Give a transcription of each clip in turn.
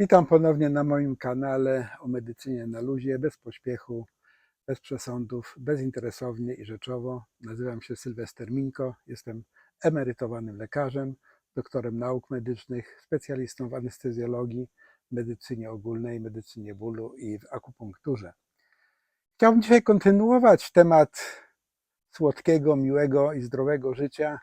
Witam ponownie na moim kanale o medycynie na luzie, bez pośpiechu, bez przesądów, bezinteresownie i rzeczowo. Nazywam się Sylwester Minko, jestem emerytowanym lekarzem, doktorem nauk medycznych, specjalistą w anestezjologii, medycynie ogólnej, medycynie bólu i w akupunkturze. Chciałbym dzisiaj kontynuować temat słodkiego, miłego i zdrowego życia.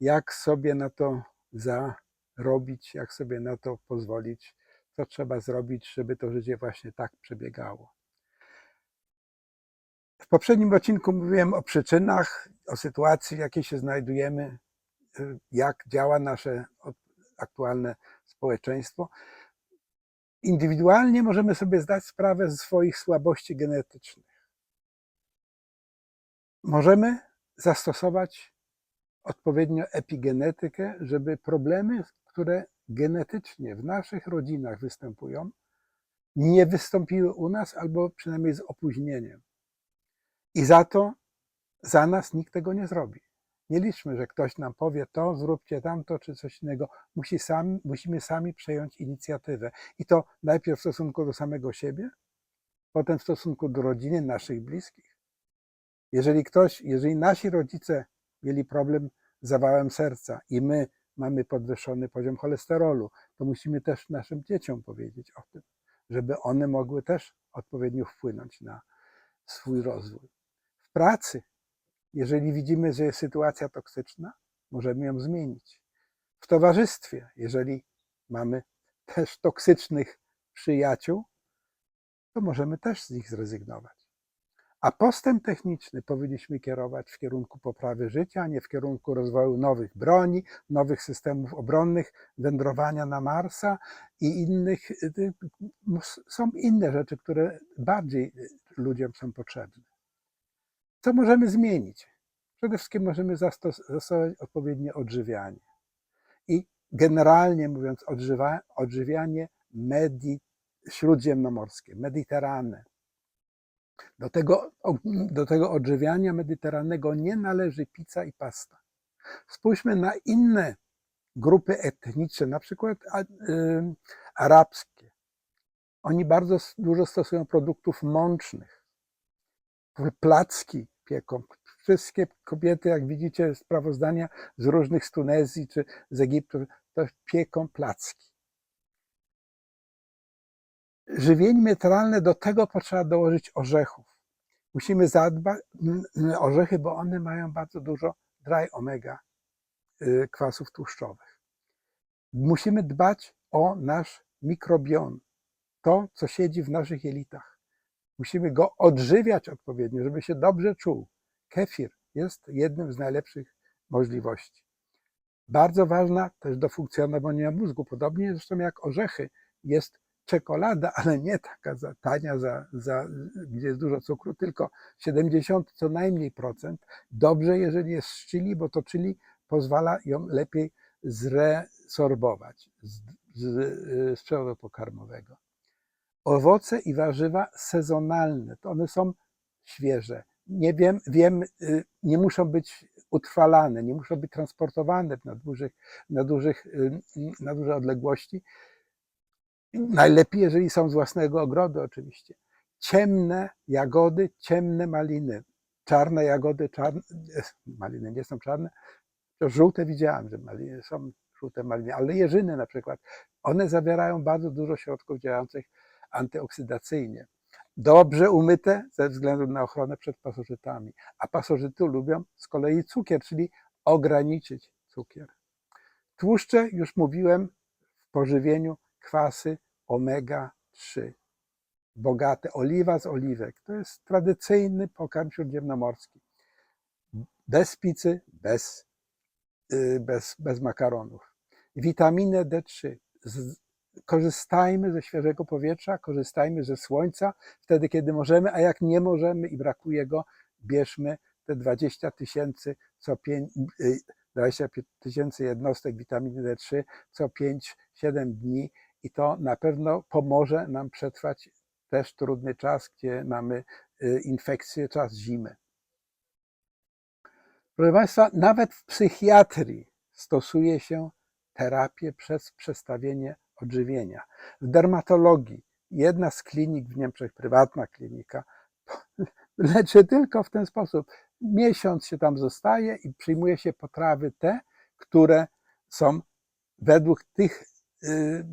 Jak sobie na to zarobić, jak sobie na to pozwolić, co trzeba zrobić, żeby to życie właśnie tak przebiegało. W poprzednim odcinku mówiłem o przyczynach, o sytuacji, w jakiej się znajdujemy, y, jak działa nasze aktualne społeczeństwo. Indywidualnie możemy sobie zdać sprawę ze swoich słabości genetycznych. Możemy zastosować odpowiednio epigenetykę, żeby problemy, które genetycznie w naszych rodzinach występują, nie wystąpiły u nas albo przynajmniej z opóźnieniem. I za to za nas nikt tego nie zrobi. Nie liczmy, że ktoś nam powie to, zróbcie tamto czy coś innego. Musi sami, musimy sami przejąć inicjatywę. I to najpierw w stosunku do samego siebie, potem w stosunku do rodziny, naszych bliskich. Jeżeli ktoś, jeżeli nasi rodzice mieli problem z zawałem serca i my mamy podwyższony poziom cholesterolu, to musimy też naszym dzieciom powiedzieć o tym, żeby one mogły też odpowiednio wpłynąć na swój rozwój. W pracy, jeżeli widzimy, że jest sytuacja toksyczna, możemy ją zmienić. W towarzystwie, jeżeli mamy też toksycznych przyjaciół, to możemy też z nich zrezygnować. A postęp techniczny powinniśmy kierować w kierunku poprawy życia, nie w kierunku rozwoju nowych broni, nowych systemów obronnych, wędrowania na Marsa i innych. y, y, Są inne rzeczy, które bardziej y, ludziom są potrzebne. Co możemy zmienić? Przede wszystkim możemy zastos- zastosować odpowiednie odżywianie. I generalnie mówiąc, odżywa, odżywianie medi, śródziemnomorskie, mediterrane. Do tego, do tego odżywiania mediterranego nie należy pizza i pasta. Spójrzmy na inne grupy etniczne, na przykład arabskie. Oni bardzo dużo stosują produktów mącznych. Placki pieką. Wszystkie kobiety, jak widzicie, sprawozdania z różnych z Tunezji czy z Egiptu, to pieką placki. Żywienie mediterralne do tego potrzeba dołożyć orzechów. Musimy zadbać o orzechy, bo one mają bardzo dużo dry omega y, kwasów tłuszczowych. Musimy dbać o nasz mikrobiom, to, co siedzi w naszych jelitach. Musimy go odżywiać odpowiednio, żeby się dobrze czuł. Kefir jest jednym z najlepszych możliwości. Bardzo ważna też do funkcjonowania mózgu, podobnie zresztą jak orzechy, jest czekolada, ale nie taka za, tania, za, za, gdzie jest dużo cukru, tylko 70 co najmniej procent. Dobrze, jeżeli jest z chili, bo to chili pozwala ją lepiej zresorbować z, z, z przewodu pokarmowego. Owoce i warzywa sezonalne, to one są świeże. Nie wiem, wiem, y, nie muszą być utrwalane, nie muszą być transportowane na, dużych, na, dużych, y, na duże odległości. Najlepiej, jeżeli są z własnego ogrodu, oczywiście. Ciemne jagody, ciemne maliny. Czarne jagody, czarne, maliny nie są czarne. To żółte widziałem, że maliny są żółte maliny, ale jeżyny na przykład. One zawierają bardzo dużo środków działających antyoksydacyjnie. Dobrze umyte ze względu na ochronę przed pasożytami. A pasożyty lubią z kolei cukier, czyli ograniczyć cukier. Tłuszcze, już mówiłem, w pożywieniu kwasy omega-3. Bogate oliwa z oliwek. To jest tradycyjny pokarm śródziemnomorski. Bez pizzy, bez, yy, bez, bez makaronów. Witaminę D3. Z, korzystajmy ze świeżego powietrza, korzystajmy ze słońca wtedy, kiedy możemy, a jak nie możemy i brakuje go, bierzmy te 20 tysięcy co 5, 20 tysięcy jednostek witaminy D3 co 5-7 dni i to na pewno pomoże nam przetrwać też trudny czas, gdzie mamy y, infekcje, czas zimy. Proszę Państwa, nawet w psychiatrii stosuje się terapię przez przestawienie odżywienia. W dermatologii jedna z klinik w Niemczech, prywatna klinika, leczy tylko w ten sposób. Miesiąc się tam zostaje i przyjmuje się potrawy te, które są według tych, yy,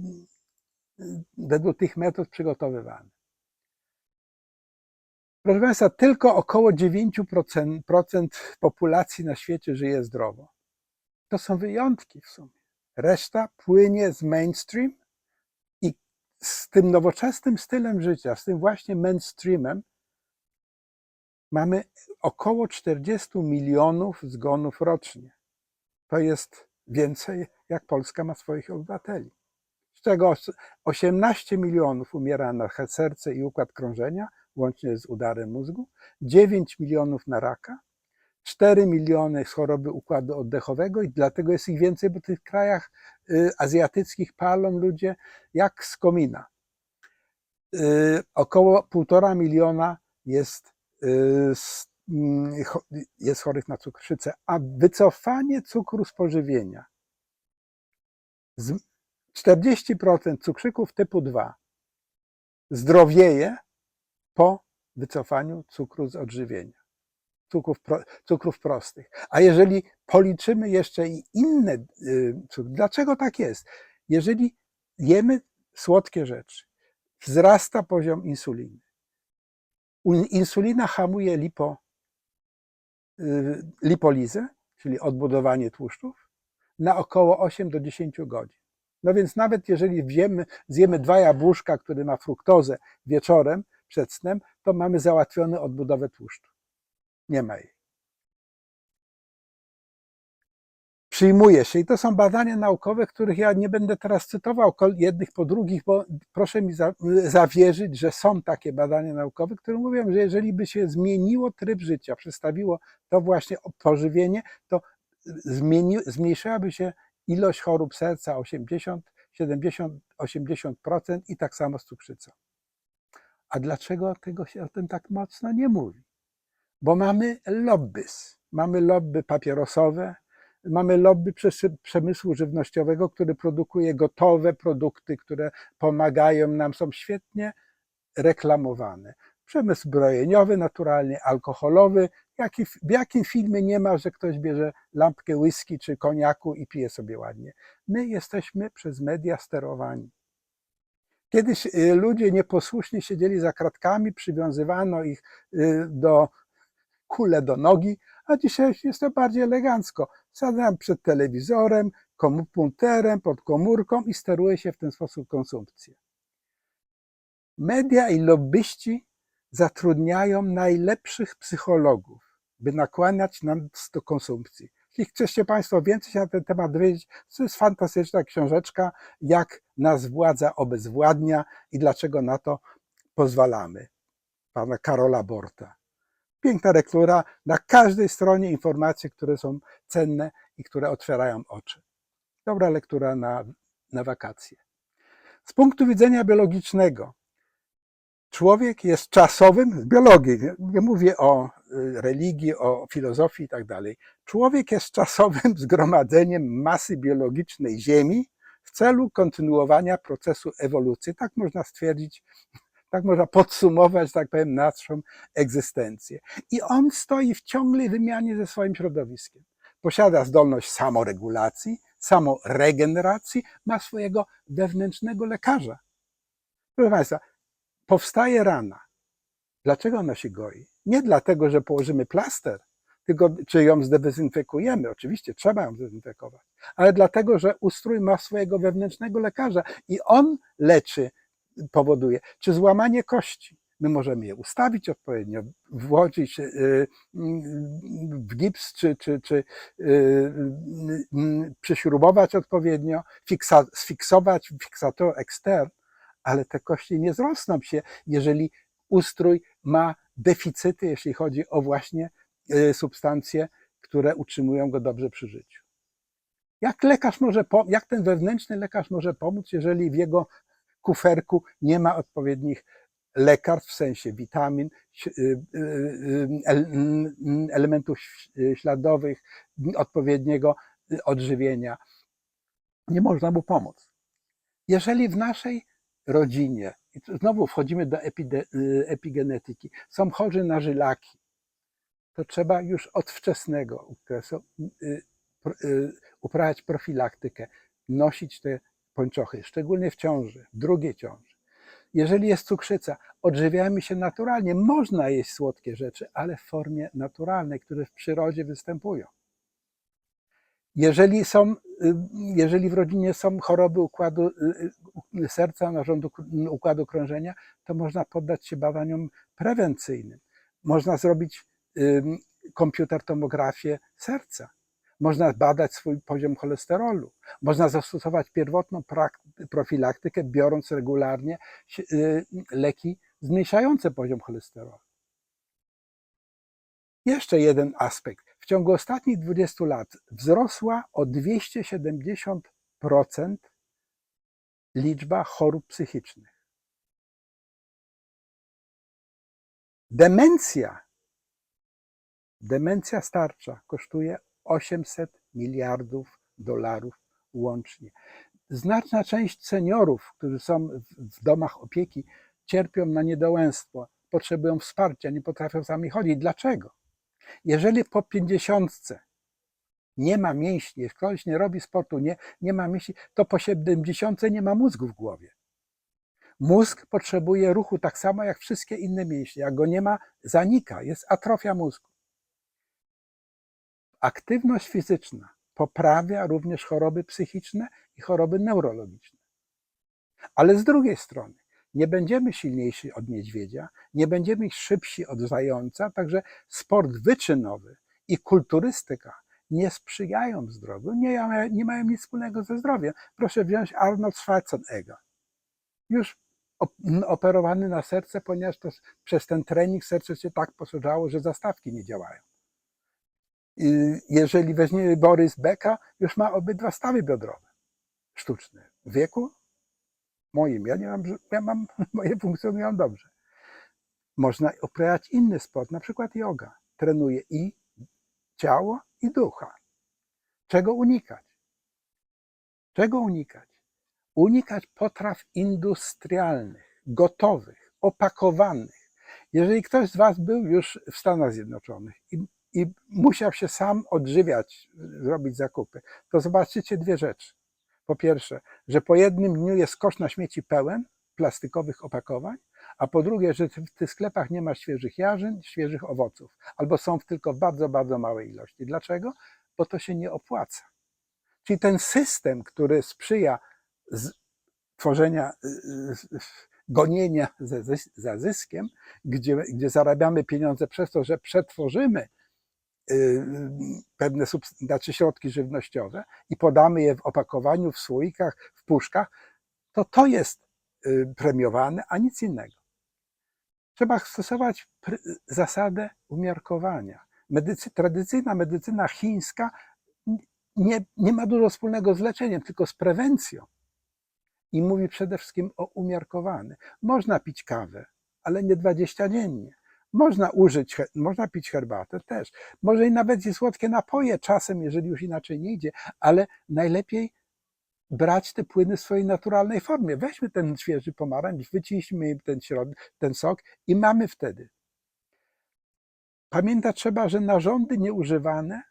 według tych metod przygotowywane. Proszę Państwa, tylko około 9% procent populacji na świecie żyje zdrowo. To są wyjątki w sumie. Reszta płynie z mainstream i z tym nowoczesnym stylem życia, z tym właśnie mainstreamem, mamy około 40 milionów zgonów rocznie. To jest więcej, jak Polska ma swoich obywateli. Czego 18 milionów umiera na serce i układ krążenia, łącznie z udarem mózgu, 9 milionów na raka, 4 miliony z choroby układu oddechowego i dlatego jest ich więcej, bo w tych krajach y, azjatyckich palą ludzie jak z komina. Y, Około 1,5 miliona jest, y, mm, jest chorych na cukrzycę, a wycofanie cukru z pożywienia. Z 40% cukrzyków typu 2 zdrowieje po wycofaniu cukru z odżywienia, cukrów, cukrów prostych. A jeżeli policzymy jeszcze i inne y, cukry, dlaczego tak jest? Jeżeli jemy słodkie rzeczy, wzrasta poziom insuliny. Insulina hamuje lipo, y, lipolizę, czyli odbudowanie tłuszczów, na około 8 do 10 godzin. No więc nawet jeżeli wiemy, zjemy dwa jabłuszka, który ma fruktozę wieczorem przed snem, to mamy załatwione odbudowę tłuszczu. Nie ma jej. Przyjmuje się, i to są badania naukowe, których ja nie będę teraz cytował jednych po drugich, bo proszę mi za, zawierzyć, że są takie badania naukowe, które mówią, że jeżeli by się zmieniło tryb życia, przestawiło to właśnie pożywienie, to zmieni, zmniejszyłaby się ilość chorób serca 80, 70, 80% i tak samo z cukrzycą. A dlaczego tego się o tym tak mocno nie mówi? Bo mamy lobbys. Mamy lobby papierosowe, mamy lobby przemysłu żywnościowego, który produkuje gotowe produkty, które pomagają nam, są świetnie reklamowane. Przemysł zbrojeniowy, naturalnie alkoholowy. Jaki, w jakim filmie nie ma, że ktoś bierze lampkę whisky czy koniaku i pije sobie ładnie? My jesteśmy przez media sterowani. Kiedyś y, ludzie nieposłusznie siedzieli za kratkami, przywiązywano ich y, do kule do nogi, a dzisiaj jest to bardziej elegancko. Siadam przed telewizorem, komputerem, pod komórką i steruje się w ten sposób konsumpcję. Media i lobbyści zatrudniają najlepszych psychologów, by nakłaniać nam do konsumpcji. Jeśli chcecie Państwo więcej się na ten temat dowiedzieć, to jest fantastyczna książeczka, jak nas władza obezwładnia i dlaczego na to pozwalamy. Pana Karola Borta. Piękna lektura, na każdej stronie informacje, które są cenne i które otwierają oczy. Dobra lektura na, na wakacje. Z punktu widzenia biologicznego, człowiek jest czasowym, z biologii, nie- nie mówię o y, religii, o filozofii i tak dalej. Człowiek jest czasowym zgromadzeniem masy biologicznej Ziemi w celu kontynuowania procesu ewolucji. Tak można stwierdzić, tak można podsumować, tak powiem, naszą egzystencję. I on stoi w ciągłej wymianie ze swoim środowiskiem. Posiada zdolność samoregulacji, samoregeneracji, ma swojego wewnętrznego lekarza. Proszę Państwa, powstaje rana. Dlaczego ona się goi? Nie dlatego, że położymy plaster, tylko czy ją zdezynfekujemy. Oczywiście trzeba ją zdezynfekować, ale dlatego, że ustrój ma swojego wewnętrznego lekarza i on leczy, powoduje. Czy złamanie kości? My możemy je ustawić odpowiednio, włożyć y, w gips, czy, czy, czy y, y, przyśrubować odpowiednio, fiksa, sfiksować fiksator ekstern, ale te kości nie zrosną się, jeżeli ustrój ma deficyty, jeśli chodzi o właśnie y, substancje, które utrzymują go dobrze przy życiu. Jak lekarz może, jak ten wewnętrzny lekarz może pomóc, jeżeli w jego kuferku nie ma odpowiednich lekarstw w sensie witamin, y, y, y, el- elementów śladowych, odpowiedniego odżywienia. Nie można mu pomóc. Jeżeli w naszej rodzinie, i znowu wchodzimy do y, epigenetyki, są chorzy na żylaki, to trzeba już od wczesnego okresu y, y, uprawiać profilaktykę, nosić te pończochy, szczególnie w ciąży, w drugiej ciąży. Jeżeli jest cukrzyca, odżywiajmy się naturalnie. Można jeść słodkie rzeczy, ale w formie naturalnej, które w przyrodzie występują. Jeżeli, są, y, jeżeli w rodzinie są choroby układu y, y, serca, narządu układu krążenia, to można poddać się badaniom prewencyjnym. Można zrobić komputer tomografię serca. Można badać swój poziom cholesterolu. Można zastosować pierwotną profilaktykę, biorąc regularnie leki zmniejszające poziom cholesterolu. Jeszcze jeden aspekt. W ciągu ostatnich 20 lat wzrosła o 270% liczba chorób psychicznych. Demencja, demencja starcza kosztuje 800 miliardów dolarów łącznie. Znaczna część seniorów, którzy są w- domach opieki, cierpią na niedołęstwo, potrzebują wsparcia, nie potrafią sami chodzić. Dlaczego? Jeżeli po pięćdziesiątce nie ma mięśni, jak ktoś nie robi sportu, nie, nie ma mięśni, to po siedemdziesiątce nie ma mózgu w głowie. Mózg potrzebuje ruchu tak samo jak wszystkie inne mięśnie. Jak go nie ma, zanika, jest atrofia mózgu. Aktywność fizyczna poprawia również choroby psychiczne i choroby neurologiczne. Ale z drugiej strony, nie będziemy silniejsi od niedźwiedzia, nie będziemy szybsi od zająca, także sport wyczynowy i kulturystyka nie sprzyjają zdrowiu, nie, nie mają nic wspólnego ze zdrowiem. Proszę wziąć Arnold Schwarzenegger. Już op- operowany na serce, ponieważ to przez ten trening serce się tak poszerzało, że zastawki nie działają. Jeżeli weźmiemy Borys Beka, już ma obydwa stawy biodrowe sztuczne. W wieku moim, ja nie mam, ja mam, moje funkcjonują dobrze. Można uprawiać inny sport, na przykład yoga. Trenuje i ciało, i ducha. Czego unikać? Czego unikać? Unikać potraw industrialnych, gotowych, opakowanych. Jeżeli ktoś z Was był już w Stanach Zjednoczonych i, i musiał się sam odżywiać, zrobić zakupy, to zobaczycie dwie rzeczy. Po pierwsze, że po jednym dniu jest kosz na śmieci pełen plastikowych opakowań, a po drugie, że w tych sklepach nie ma świeżych jarzyn, świeżych owoców, albo są w tylko bardzo, bardzo małej ilości. Dlaczego? Bo to się nie opłaca. Czyli ten system, który sprzyja tworzenia, y, y, gonienia za zys- za zyskiem, gdzie, gdzie zarabiamy pieniądze przez to, że przetworzymy y, pewne subs- znaczy środki żywnościowe i podamy je w opakowaniu, w słoikach, w puszkach, to to jest y, premiowane, a nic innego. Trzeba stosować zasadę umiarkowania. Medycy, tradycyjna medycyna chińska nie, nie ma dużo wspólnego z leczeniem, tylko z prewencją. I mówi przede wszystkim o umiarkowany. Można pić kawę, ale nie 20 dziennie. Można użyć, można pić herbatę też. Może i nawet i słodkie napoje czasem, jeżeli już inaczej nie idzie, ale najlepiej brać te płyny w swojej naturalnej formie. Weźmy ten świeży pomarańcz, wyciśnijmy ten, ten sok i mamy wtedy. Pamiętać trzeba, że narządy nieużywane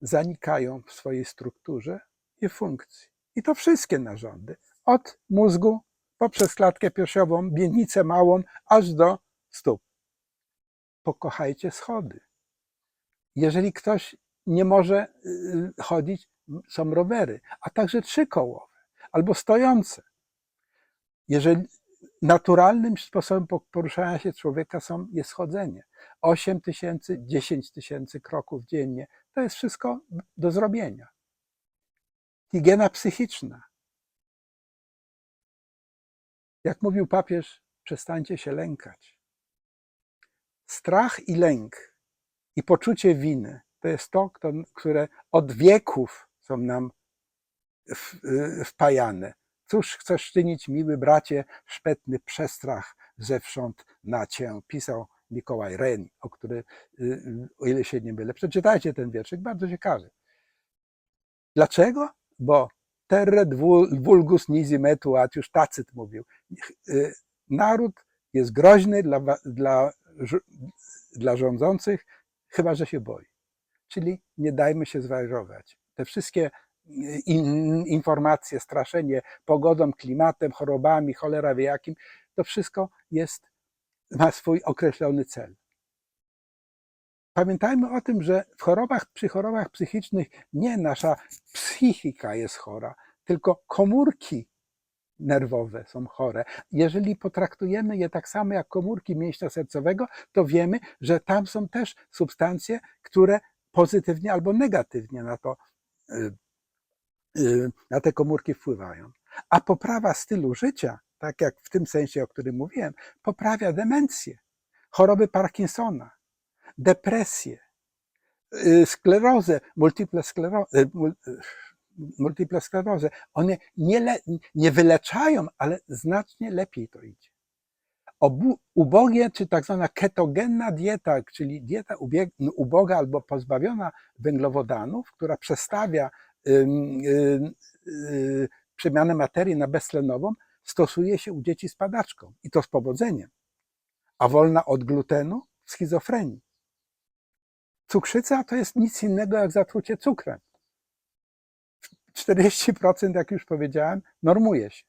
zanikają w swojej strukturze i funkcji. I to wszystkie narządy. Od mózgu poprzez klatkę piersiową, miednicę małą, aż do stóp. Pokochajcie schody. Jeżeli ktoś nie może y, chodzić, są rowery, a także trzykołowe albo stojące. Jeżeli naturalnym sposobem po- poruszania się człowieka są, jest chodzenie. 8 tysięcy, 10 tysięcy kroków dziennie. To jest wszystko do zrobienia. Higiena psychiczna. Jak mówił papież, przestańcie się lękać. Strach i lęk i poczucie winy to jest to, które od wieków są nam y, wpajane. Cóż chcesz czynić, miły bracie, szpetny przestrach zewsząd na cię, pisał Mikołaj Ren, o który, y, y, o ile się nie mylę, przeczytajcie ten wierszyk, bardzo ciekawy. Dlaczego? Bo terre dvu- vulgus nisi metuat, już Tacyt mówił. Naród jest groźny dla, dla, dla rządzących, chyba że się boi. Czyli nie dajmy się zwariować. Te wszystkie y, in, informacje, straszenie pogodą, klimatem, chorobami, cholera wie jakim, to wszystko jest, ma swój określony cel. Pamiętajmy o tym, że w chorobach, przy chorobach psychicznych nie nasza psychika jest chora, tylko komórki nerwowe są chore. Jeżeli potraktujemy je tak samo jak komórki mięśnia sercowego, to wiemy, że tam są też substancje, które pozytywnie albo negatywnie na to, y, y, na te komórki wpływają. A poprawa stylu życia, tak jak w tym sensie, o którym mówiłem, poprawia demencję, choroby Parkinsona, depresję, y, sklerozę, multiple sklerozę, multiple sklerozę. One nie, le, nie wyleczają, ale znacznie lepiej to idzie. Obu, ubogie, czy tak zwana ketogenna dieta, czyli dieta ubieg, uboga albo pozbawiona węglowodanów, która przestawia y, przemianę materii na beztlenową, stosuje się u dzieci z padaczką i to z powodzeniem. A wolna od glutenu schizofrenii. Cukrzyca to jest nic innego jak zatrucie cukrem. 40%, jak już powiedziałem, normuje się.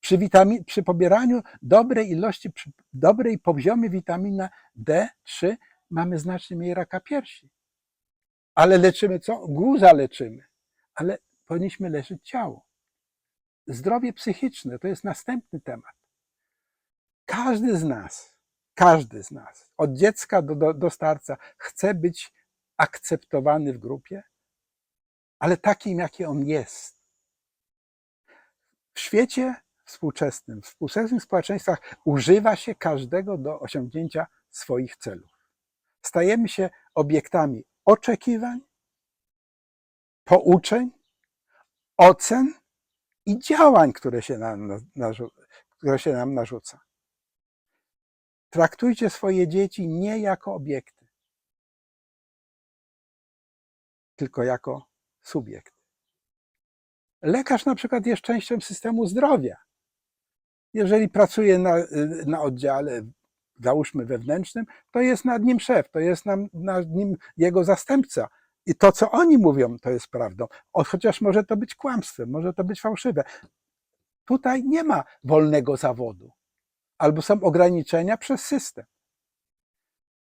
Przy, witamin, przy pobieraniu dobrej ilości, przy dobrej poziomie witaminy D3 mamy znacznie mniej raka piersi. Ale leczymy co? Guza leczymy. Ale powinniśmy leczyć ciało. Zdrowie psychiczne to jest następny temat. Każdy z nas, każdy z nas, od dziecka do, do, do starca, chce być akceptowany w grupie, ale takim, jaki on jest. W świecie współczesnym, w współczesnych społeczeństwach używa się każdego do osiągnięcia swoich celów. Stajemy się obiektami oczekiwań, pouczeń, ocen i działań, które się nam, które się nam narzuca. Traktujcie swoje dzieci nie jako obiekty, tylko jako subiekt. Lekarz na przykład jest częścią systemu zdrowia. Jeżeli pracuje na, na oddziale, załóżmy wewnętrznym, to jest nad nim szef, to jest nam, nad nim jego zastępca. I to, co oni mówią, to jest prawdą. O, chociaż może to być kłamstwem, może to być fałszywe. Tutaj nie ma wolnego zawodu. Albo są ograniczenia przez system.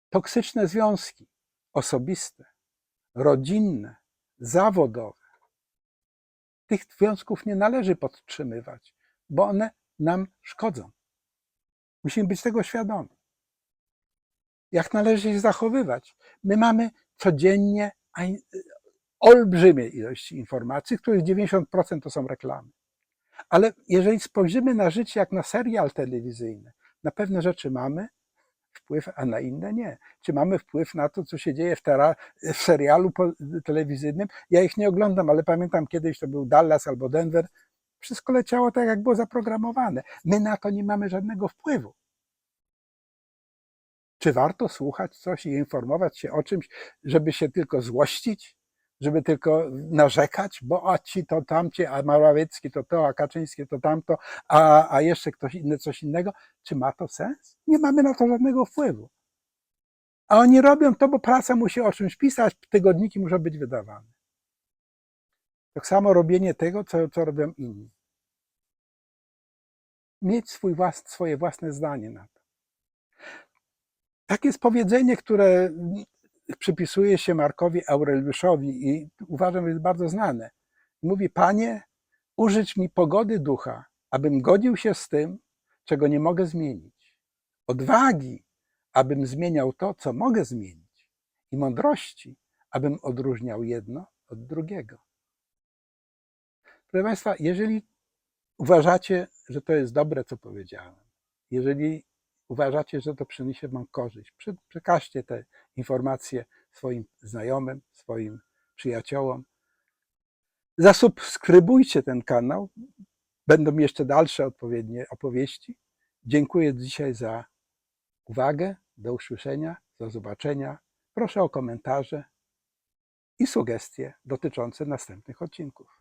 Toksyczne związki osobiste, rodzinne, zawodowe. Tych związków nie należy podtrzymywać, bo one nam szkodzą. Musimy być tego świadomi. Jak należy się zachowywać? My mamy codziennie olbrzymie ilości informacji, których 90% to są reklamy. Ale jeżeli spojrzymy na życie jak na serial telewizyjny, na pewne rzeczy mamy wpływ, a na inne nie. Czy mamy wpływ na to, co się dzieje w, tera, w serialu telewizyjnym? Ja ich nie oglądam, ale pamiętam kiedyś to był Dallas albo Denver. Wszystko leciało tak, jak było zaprogramowane. My na to nie mamy żadnego wpływu. Czy warto słuchać coś i informować się o czymś, żeby się tylko złościć? Żeby tylko narzekać, bo a ci to tamci, a Morawiecki to to, a Kaczyński to tamto, a, a jeszcze ktoś inny coś innego. Czy ma to sens? Nie mamy na to żadnego wpływu. A oni robią to, bo prasa musi o czymś pisać, tygodniki muszą być wydawane. Tak samo robienie tego, co, co robią inni. Mieć swój włas, swoje własne zdanie na to. Takie jest powiedzenie, które przypisuje się Markowi Aureliuszowi i uważam, że jest bardzo znane. Mówi, Panie, użycz mi pogody ducha, abym godził się z tym, czego nie mogę zmienić. Odwagi, abym zmieniał to, co mogę zmienić. I mądrości, abym odróżniał jedno od drugiego. Proszę Państwa, jeżeli uważacie, że to jest dobre, co powiedziałem, jeżeli uważacie, że to przyniesie Wam korzyść, przekażcie te informacje swoim znajomym, swoim przyjaciołom. Zasubskrybujcie ten kanał. Będą jeszcze dalsze odpowiednie opowieści. Dziękuję dzisiaj za uwagę. Do usłyszenia, do zobaczenia. Proszę o komentarze i sugestie dotyczące następnych odcinków.